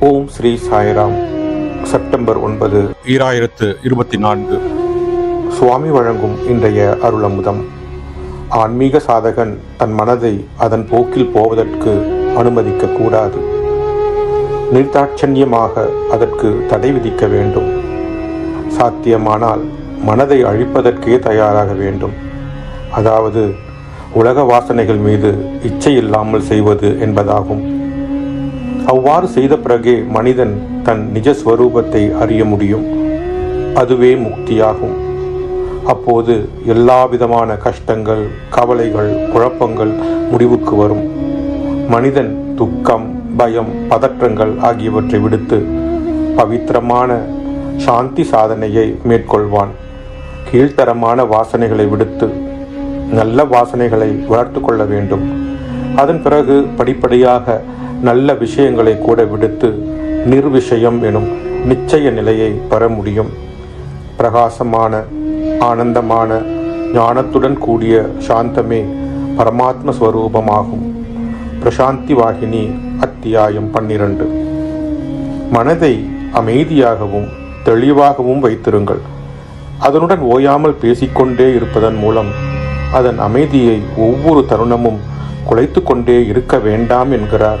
ஓம் Sri Sairam. September ஒன்பது ஈராயிரத்து இருபத்தி நான்கு. சுவாமி வழங்கும் இன்றைய அருளமுதம். ஆன்மீக சாதகன் தன் மனதை அதன் போக்கில் போவதற்கு அனுமதிக்க கூடாது. நிர்தாட்சண்யமாக அதற்கு தடை விதிக்க வேண்டும். சாத்தியமானால் மனதை அழிப்பதற்கே தயாராக வேண்டும். அதாவது உலக வாசனைகள் மீது இச்சை இல்லாமல் செய்வது என்பதாகும். அவ்வாறு செய்த பிறகே மனிதன் தன் நிஜஸ்வரூபத்தை அறிய முடியும். அதுவே முக்தியாகும். அப்போது எல்லா விதமான கஷ்டங்கள் கவலைகள் குழப்பங்கள் முடிவுக்கு வரும். மனிதன் துக்கம் பயம் பதற்றங்கள் ஆகியவற்றை விடுத்து பவித்திரமான சாந்தி சாதனையை மேற்கொள்வான். கீழ்த்தரமான வாசனைகளை விடுத்து நல்ல வாசனைகளை வளர்த்து கொள்ள வேண்டும். அதன் பிறகு படிப்படியாக நல்ல விஷயங்களை கூட விடுத்து நிர்விஷயம் எனும் நிச்சய நிலையை பெற முடியும். பிரகாசமான ஆனந்தமான ஞானத்துடன் கூடிய சாந்தமே பரமாத்ம ஸ்வரூபமாகும். பிரசாந்தி வாகினி அத்தியாயம் பன்னிரண்டு. மனதை அமைதியாகவும் தெளிவாகவும் வைத்திருங்கள். அதனுடன் ஓயாமல் பேசிக்கொண்டே இருப்பதன் மூலம் அதன் அமைதியை ஒவ்வொரு தருணமும் குலைத்து கொண்டே இருக்க வேண்டாம் என்கிறார்